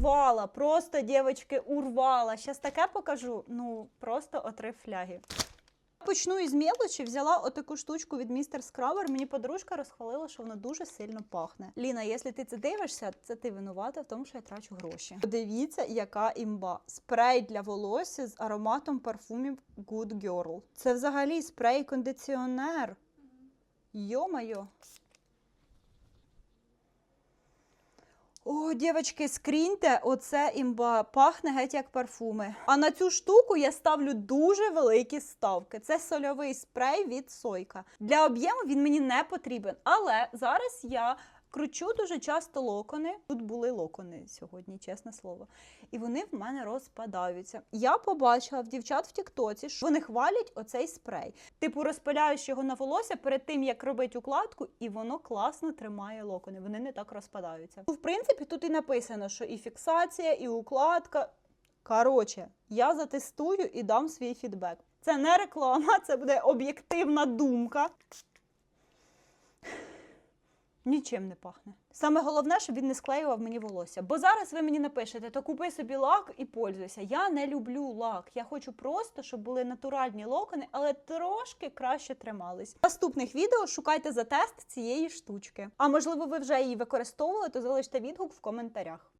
урвала. Просто, дівчатки, урвала. Щас таке покажу. Ну, просто отри фляги. Почну із мелочі, взяла отаку штучку від містер Скрабер. Мені подружка розхвалила, що вона дуже сильно пахне. Ліна, якщо ти це дивишся, це ти винувата в тому, що я трачу гроші. Подивіться, яка імба. Спрей для волосся з ароматом парфумів Good Girl. Це взагалі спрей-кондиціонер. Йо-майо. О, дівчатки, скріньте, оце імба пахне геть як парфуми. А на цю штуку я ставлю дуже великі ставки. Це сольовий спрей від Сойка. Для об'єму він мені не потрібен. Але зараз я кручу дуже часто локони. Тут були локони сьогодні, чесне слово. І вони в мене розпадаються. Я побачила в дівчат в Тіктоці, що вони хвалять оцей спрей. Типу, розпиляєш його на волосся перед тим, як робити укладку, і воно класно тримає локони. Вони не так розпадаються. Ну, В принципі, тут і написано, що і фіксація, і укладка. Коротше, я затестую і дам свій фідбек. Це не реклама, це буде об'єктивна думка. Нічим не пахне. Саме головне, щоб він не склеював мені волосся. Бо зараз ви мені напишете, то купи собі лак і пользуйся. Я не люблю лак. Я хочу просто, щоб були натуральні локони, але трошки краще тримались. В наступних відео шукайте за тест цієї штучки. А можливо, ви вже її використовували, то залиште відгук в коментарях.